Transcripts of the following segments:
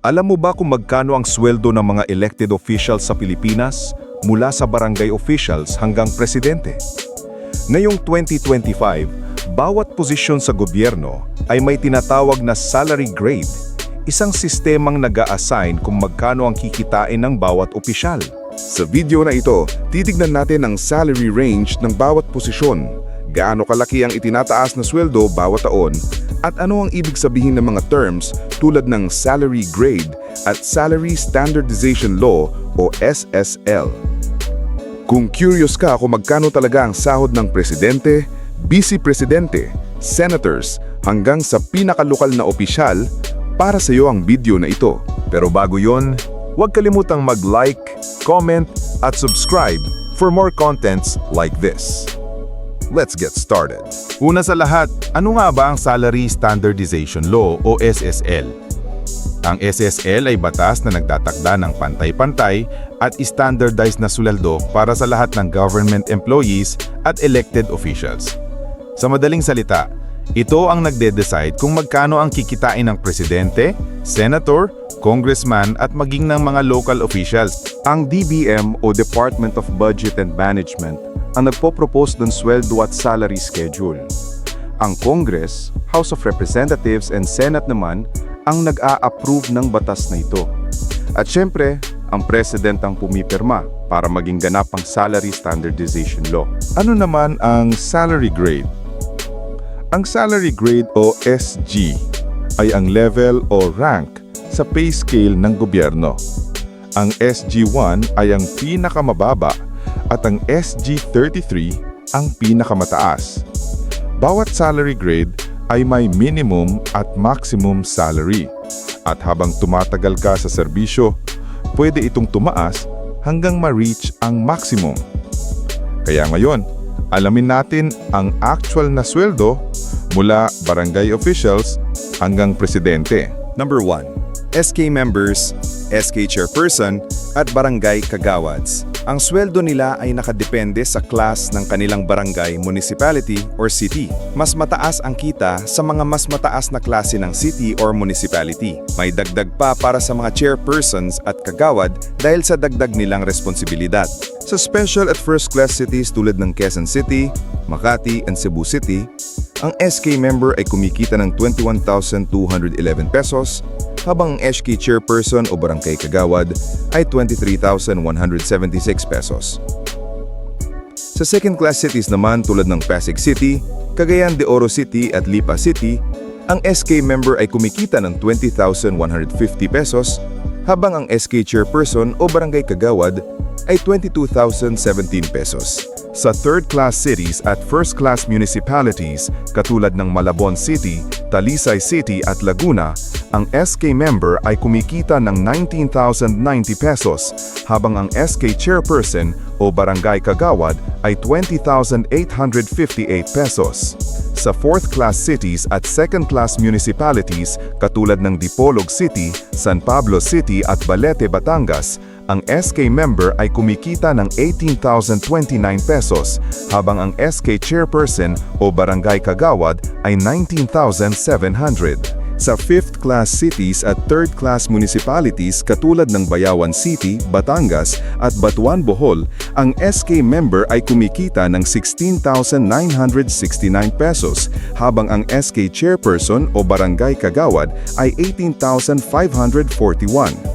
Alam mo ba kung magkano ang sweldo ng mga elected officials sa Pilipinas mula sa barangay officials hanggang presidente? Ngayong 2025, bawat posisyon sa gobyerno ay may tinatawag na salary grade, isang sistemang nag assign kung magkano ang kikitain ng bawat opisyal. Sa video na ito, titignan natin ang salary range ng bawat posisyon, gaano kalaki ang itinataas na sweldo bawat taon, at ano ang ibig sabihin ng mga terms tulad ng salary grade at salary standardization law o SSL. Kung curious ka kung magkano talaga ang sahod ng presidente, vice-presidente, senators, hanggang sa pinakalokal na opisyal, para sa iyo ang video na ito. Pero bago yon, huwag kalimutang mag-like, comment, at subscribe for more contents like this. Let's get started. Una sa lahat, ano nga ba ang Salary Standardization Law o SSL? Ang SSL ay batas na nagtatakda ng pantay-pantay at standardized na sweldo para sa lahat ng government employees at elected officials. Sa madaling salita, ito ang nagde-decide kung magkano ang kikitain ng presidente, senator, congressman at maging ng mga local officials. Ang DBM o Department of Budget and Management ang nagpo-propose ng sweldo at salary schedule. Ang Congress, House of Representatives and Senate naman ang nag-a-approve ng batas na ito. At syempre, ang President ang pumipirma para maging ganap ang Salary Standardization Law. Ano naman ang salary grade? Ang salary grade o SG ay ang level o rank sa pay scale ng gobyerno. Ang SG1 ay ang pinakamababa at ang SG33 ang pinakamataas. Bawat salary grade ay may minimum at maximum salary. At habang tumatagal ka sa serbisyo, pwede itong tumaas hanggang ma-reach ang maximum. Kaya ngayon, alamin natin ang actual na sweldo mula barangay officials hanggang presidente. Number 1. SK members, SK chairperson, at barangay kagawads. Ang sweldo nila ay nakadepende sa class ng kanilang barangay, municipality, or city. Mas mataas ang kita sa mga mas mataas na klase ng city or municipality. May dagdag pa para sa mga chairpersons at kagawad dahil sa dagdag nilang responsibilidad. Sa special at first class cities tulad ng Quezon City, Makati, and Cebu City, ang SK member ay kumikita ng 21,211 pesos, habang ang SK chairperson o barangay kagawad ay 23,176 pesos. Sa second-class cities naman tulad ng Pasig City, Cagayan de Oro City at Lipa City, ang SK member ay kumikita ng 20,150 pesos, habang ang SK chairperson o barangay kagawad ay 22,017 pesos. Sa third-class cities at first-class municipalities katulad ng Malabon City, Talisay City at Laguna, ang SK member ay kumikita ng 19,090 pesos habang ang SK chairperson o barangay kagawad ay 20,858 pesos. Sa fourth-class cities at second-class municipalities katulad ng Dipolog City, San Pablo City at Balete, Batangas, ang SK member ay kumikita ng 18,029 pesos habang ang SK chairperson o barangay kagawad ay 19,700. Sa fifth-class cities at third-class municipalities katulad ng Bayawan City, Batangas at Batuan Bohol, ang SK member ay kumikita ng 16,969 pesos habang ang SK chairperson o barangay kagawad ay 18,541.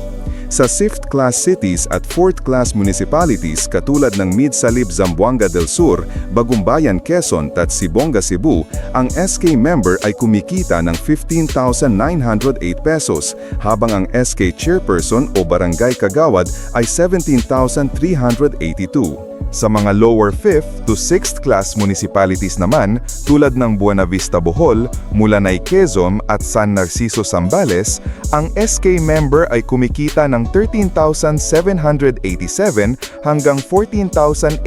Sa fifth-class cities at fourth-class municipalities katulad ng Midsalib Zamboanga del Sur, Bagumbayan Quezon at Sibonga Cebu, ang SK member ay kumikita ng 15,908 pesos habang ang SK chairperson o barangay kagawad ay 17,382. Sa mga lower 5th to 6th class municipalities naman tulad ng Buena Vista Bohol, Mulanay Quezon at San Narciso Zambales, ang SK member ay kumikita ng 13,787 hanggang 14,848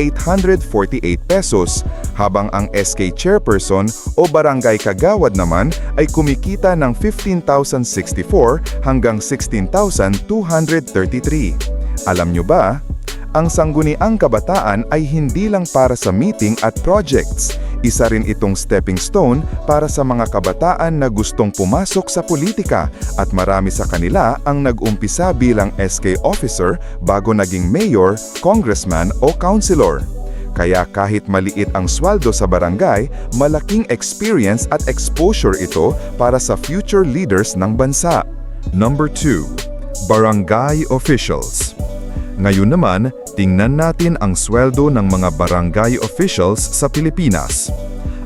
pesos, habang ang SK chairperson o barangay kagawad naman ay kumikita ng 15,064 hanggang 16,233. Alam nyo ba, ang sangguniang kabataan ay hindi lang para sa meeting at projects. Isa rin itong stepping stone para sa mga kabataan na gustong pumasok sa politika at marami sa kanila ang nag-umpisa bilang SK officer bago naging mayor, congressman o councilor. Kaya kahit maliit ang sweldo sa barangay, malaking experience at exposure ito para sa future leaders ng bansa. Number 2. Barangay Officials Ngayon naman, tingnan natin ang sweldo ng mga barangay officials sa Pilipinas.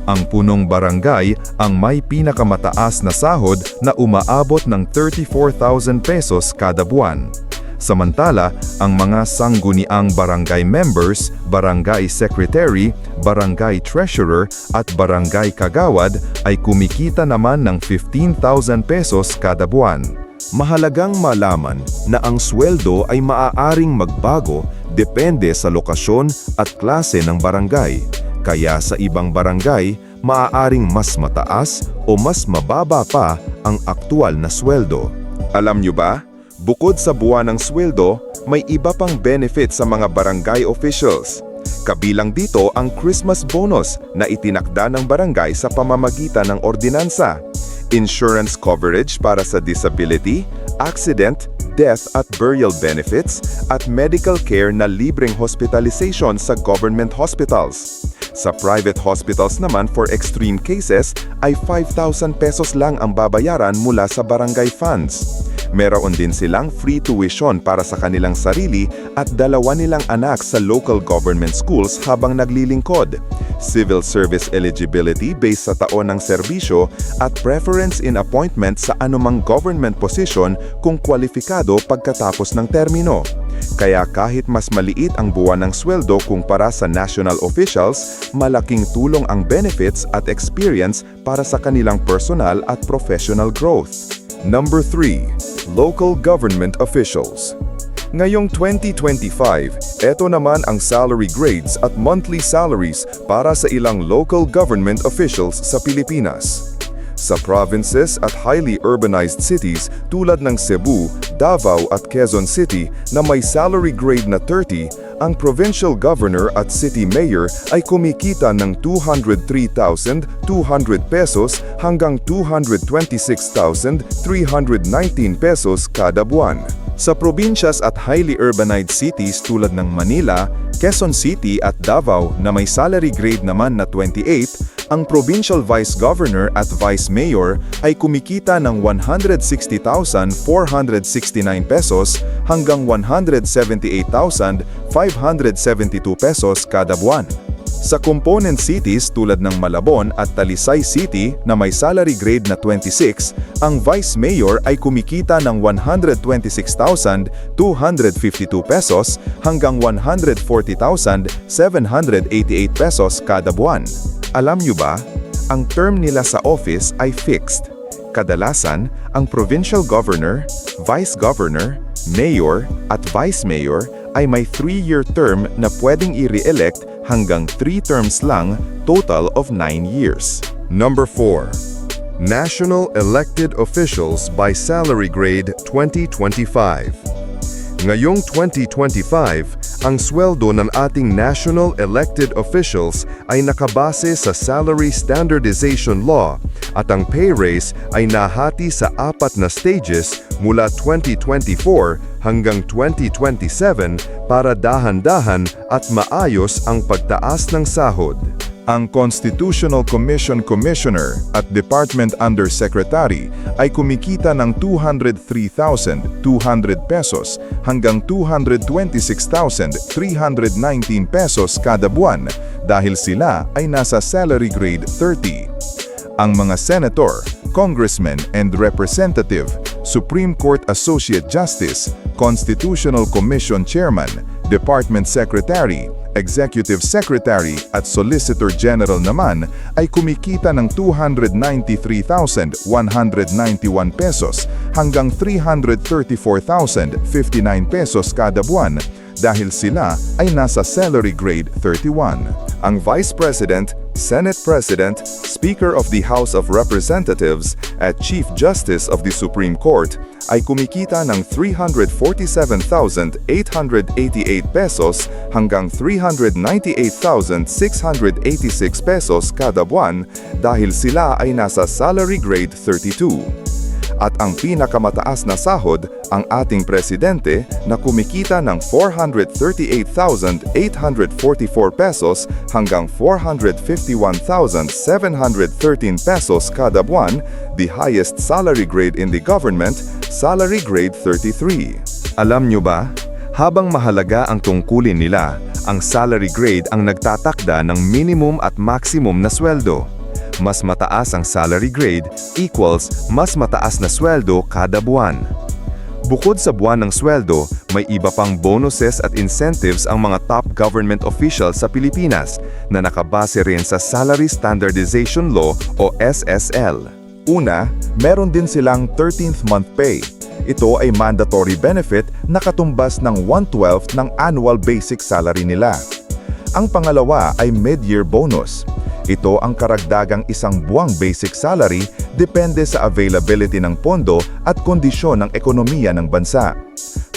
Ang punong barangay ang may pinakamataas na sahod na umaabot ng 34,000 pesos kada buwan. Samantala, ang mga sangguniang barangay members, barangay secretary, barangay treasurer at barangay kagawad ay kumikita naman ng 15,000 pesos kada buwan. Mahalagang malaman na ang sweldo ay maaaring magbago depende sa lokasyon at klase ng barangay. Kaya sa ibang barangay, maaaring mas mataas o mas mababa pa ang aktual na sweldo. Alam nyo ba? Bukod sa buwan ng sweldo, may iba pang benefit sa mga barangay officials. Kabilang dito ang Christmas bonus na itinakda ng barangay sa pamamagitan ng ordinansa. Insurance coverage para sa disability, accident, death at burial benefits, at medical care na libreng hospitalization sa government hospitals. Sa private hospitals naman for extreme cases ay 5,000 pesos lang ang babayaran mula sa barangay funds. Meron din silang free tuition para sa kanilang sarili at dalawa nilang anak sa local government schools habang naglilingkod. Civil service eligibility based sa taon ng serbisyo at preference in appointment sa anumang government position kung kwalifikado pagkatapos ng termino. Kaya kahit mas maliit ang buwan ng sweldo kumpara sa national officials, malaking tulong ang benefits at experience para sa kanilang personal at professional growth. Number 3. Local Government Officials Ngayong 2025, eto naman ang salary grades at monthly salaries para sa ilang local government officials sa Pilipinas. Sa provinces at highly urbanized cities tulad ng Cebu, Davao at Quezon City na may salary grade na 30, ang provincial governor at city mayor ay kumikita ng 203,200 pesos hanggang 226,319 pesos kada buwan. Sa probinsyas at highly urbanized cities tulad ng Manila, Quezon City at Davao na may salary grade naman na 28, ang provincial vice governor at vice mayor ay kumikita ng 160,469 pesos hanggang 178,572 pesos kada buwan. Sa component cities tulad ng Malabon at Talisay City na may salary grade na 26, ang vice mayor ay kumikita ng 126,252 pesos hanggang 140,788 pesos kada buwan. Alam nyo ba, ang term nila sa office ay fixed. Kadalasan, ang provincial governor, vice governor, mayor at vice mayor ay may 3-year term na pwedeng i-re-elect hanggang 3 terms lang, total of 9 years. Number 4. National Elected Officials by Salary Grade 2025 Ngayong 2025, ang sweldo ng ating national elected officials ay nakabase sa Salary Standardization Law at ang pay raise ay nahati sa apat na stages mula 2024 hanggang 2027 para dahan-dahan at maayos ang pagtaas ng sahod. Ang Constitutional Commission Commissioner at Department Undersecretary ay kumikita ng 203,200 pesos hanggang 226,319 pesos kada buwan dahil sila ay nasa salary grade 30. Ang mga senator, congressman and representative, Supreme Court Associate Justice, Constitutional Commission Chairman, Department Secretary, Executive Secretary at Solicitor General naman ay kumikita ng 293,191 pesos hanggang 334,059 pesos kada buwan dahil sila ay nasa salary grade 31. Ang Vice President, Senate President, Speaker of the House of Representatives, at Chief Justice of the Supreme Court ay kumikita ng 347,888 pesos hanggang 398,686 pesos kada buwan dahil sila ay nasa salary grade 32. At ang pinakamataas na sahod, ang ating presidente na kumikita ng 438,844 pesos hanggang 451,713 pesos kada buwan, the highest salary grade in the government, salary grade 33. Alam nyo ba? Habang mahalaga ang tungkulin nila, ang salary grade ang nagtatakda ng minimum at maximum na sweldo. Mas mataas ang salary grade equals mas mataas na sweldo kada buwan. Bukod sa buwan ng sweldo, may iba pang bonuses at incentives ang mga top government officials sa Pilipinas na nakabase rin sa Salary Standardization Law o SSL. Una, meron din silang 13th month pay. Ito ay mandatory benefit na katumbas ng 1/12 ng annual basic salary nila. Ang pangalawa ay mid-year bonus. Ito ang karagdagang isang buwang basic salary depende sa availability ng pondo at kondisyon ng ekonomiya ng bansa.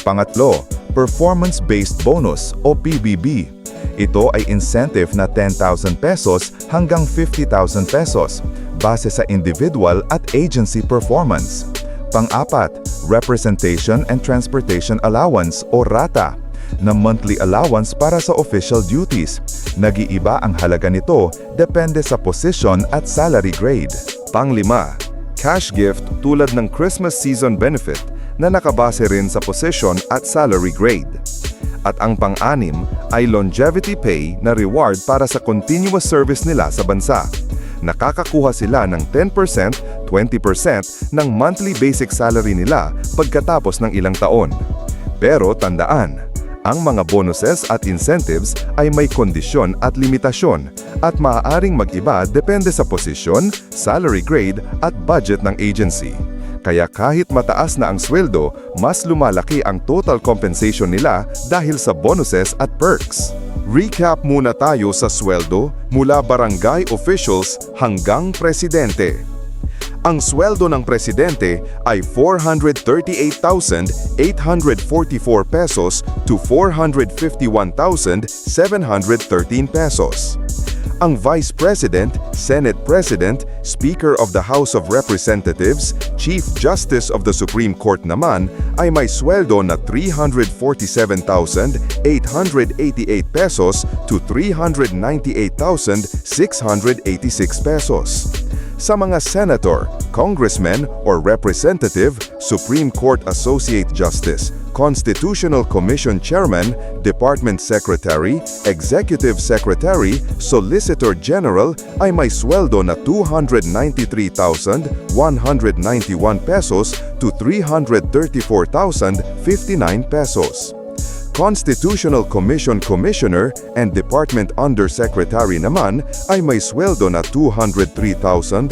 Pangatlo, performance-based bonus o PBB. Ito ay incentive na 10,000 pesos hanggang 50,000 pesos base sa individual at agency performance. Pang-apat, Representation and Transportation Allowance o RATA na monthly allowance para sa official duties. Nag-iiba ang halaga nito depende sa position at salary grade. Panglima, cash gift tulad ng Christmas season benefit na nakabase rin sa position at salary grade. At ang pang-anim ay longevity pay na reward para sa continuous service nila sa bansa. Nakakakuha sila ng 10%, 20% ng monthly basic salary nila pagkatapos ng ilang taon. Pero tandaan, ang mga bonuses at incentives ay may kondisyon at limitasyon at maaaring mag-iba depende sa posisyon, salary grade at budget ng agency. Kaya kahit mataas na ang sweldo, mas lumalaki ang total compensation nila dahil sa bonuses at perks. Recap muna tayo sa sweldo mula barangay officials hanggang presidente. Ang sweldo ng presidente ay 438,844 pesos to 451,713 pesos. Ang Vice President, Senate President, Speaker of the House of Representatives, Chief Justice of the Supreme Court naman ay may sweldo na 347,888 pesos to 398,686 pesos. Sa mga senator, congressman or representative, Supreme Court Associate Justice, Constitutional Commission Chairman, Department Secretary, Executive Secretary, Solicitor General ay may sweldo na 293,191 pesos to 334,059 pesos. Constitutional Commission Commissioner and Department Undersecretary naman ay may sweldo na 203,200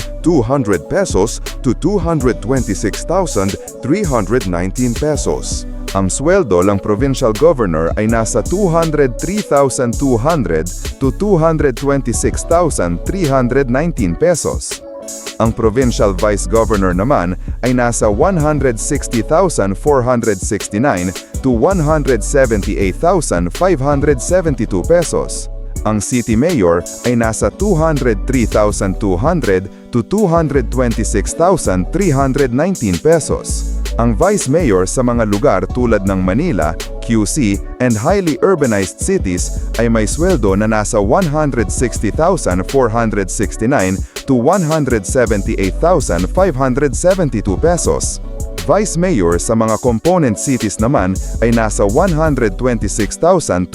pesos to 226,319 pesos. Ang sweldo ng Provincial Governor ay nasa 203,200 to 226,319 pesos. Ang Provincial Vice Governor naman ay nasa 160,469 to 178,572 pesos. Ang City Mayor ay nasa 203,200 to 226,319 pesos. Ang Vice Mayor sa mga lugar tulad ng Manila, QC, and highly urbanized cities ay may sweldo na nasa 160,469 to 178,572 pesos. Vice Mayor sa mga component cities naman ay nasa 126,252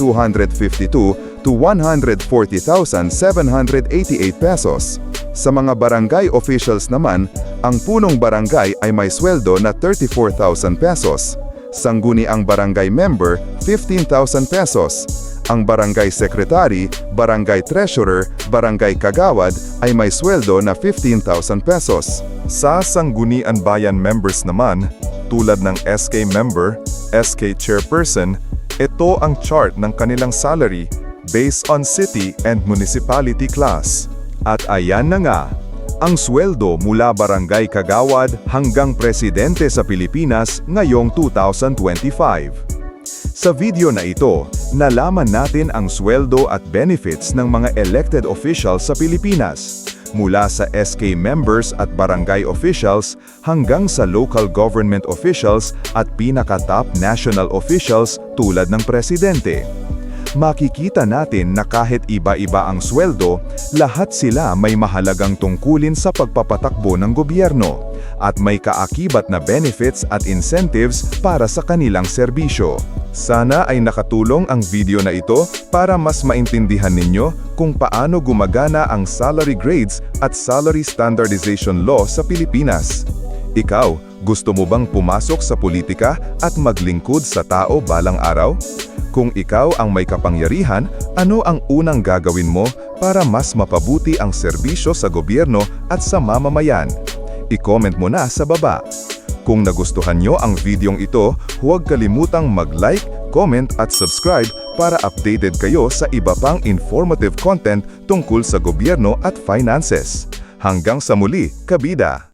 to 140,788 pesos. Sa mga barangay officials naman, ang punong barangay ay may sweldo na 34,000 pesos. Sangguniang barangay member, 15,000 pesos. Ang barangay secretary, barangay treasurer, barangay kagawad ay may sweldo na 15,000 pesos. Sa Sanggunian Bayan members naman, tulad ng SK member, SK chairperson, ito ang chart ng kanilang salary based on city and municipality class. At ayan na nga, ang sweldo mula barangay kagawad hanggang presidente sa Pilipinas ngayong 2025. Sa video na ito, nalaman natin ang sweldo at benefits ng mga elected officials sa Pilipinas, mula sa SK members at barangay officials hanggang sa local government officials at pinaka-top national officials tulad ng presidente. Makikita natin na kahit iba-iba ang sweldo, lahat sila may mahalagang tungkulin sa pagpapatakbo ng gobyerno at may kaakibat na benefits at incentives para sa kanilang serbisyo. Sana ay nakatulong ang video na ito para mas maintindihan ninyo kung paano gumagana ang salary grades at salary standardization law sa Pilipinas. Ikaw, gusto mo bang pumasok sa politika at maglingkod sa tao balang araw? Kung ikaw ang may kapangyarihan, ano ang unang gagawin mo para mas mapabuti ang serbisyo sa gobyerno at sa mamamayan? I-comment mo na sa baba. Kung nagustuhan nyo ang videong ito, huwag kalimutang mag-like, comment at subscribe para updated kayo sa iba pang informative content tungkol sa gobyerno at finances. Hanggang sa muli, kabida!